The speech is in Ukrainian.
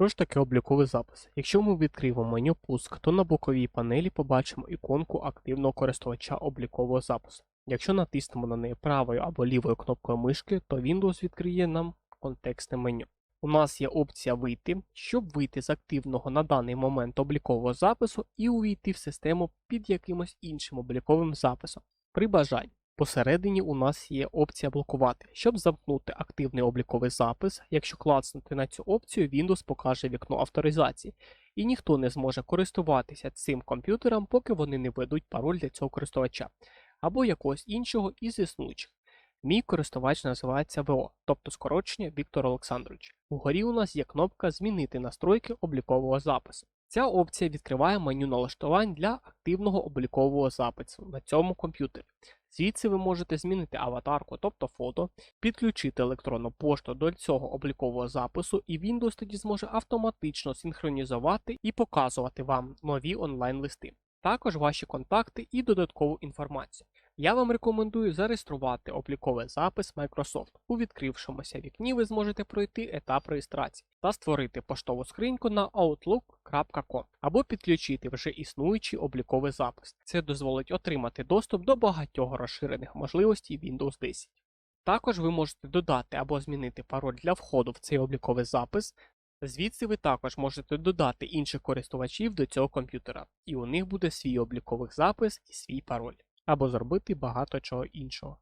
Що ж таке обліковий запис? Якщо ми відкриємо меню пуск, то на боковій панелі побачимо іконку активного користувача облікового запису. Якщо натиснемо на неї правою або лівою кнопкою мишки, то Windows відкриє нам контекстне меню. У нас є опція вийти, щоб вийти з активного на даний момент облікового запису і увійти в систему під якимось іншим обліковим записом. При бажанні. Посередині у нас є опція блокувати. Щоб замкнути активний обліковий запис, якщо клацнути на цю опцію, Windows покаже вікно авторизації, і ніхто не зможе користуватися цим комп'ютером, поки вони не введуть пароль для цього користувача або якогось іншого із існуючих. Мій користувач називається ВО, тобто скорочення Віктор Олександрович. Угорі у нас є кнопка Змінити настройки облікового запису. Ця опція відкриває меню налаштувань для активного облікового запису на цьому комп'ютері. Звідси ви можете змінити аватарку, тобто фото, підключити електронну пошту до цього облікового запису, і Windows тоді зможе автоматично синхронізувати і показувати вам нові онлайн-листи. Також ваші контакти і додаткову інформацію. Я вам рекомендую зареєструвати обліковий запис Microsoft. У відкрившомуся вікні ви зможете пройти етап реєстрації та створити поштову скриньку на outlook.com або підключити вже існуючий обліковий запис. Це дозволить отримати доступ до багатьох розширених можливостей Windows 10. Також ви можете додати або змінити пароль для входу в цей обліковий запис. Звідси ви також можете додати інших користувачів до цього комп'ютера, і у них буде свій обліковий запис і свій пароль, або зробити багато чого іншого.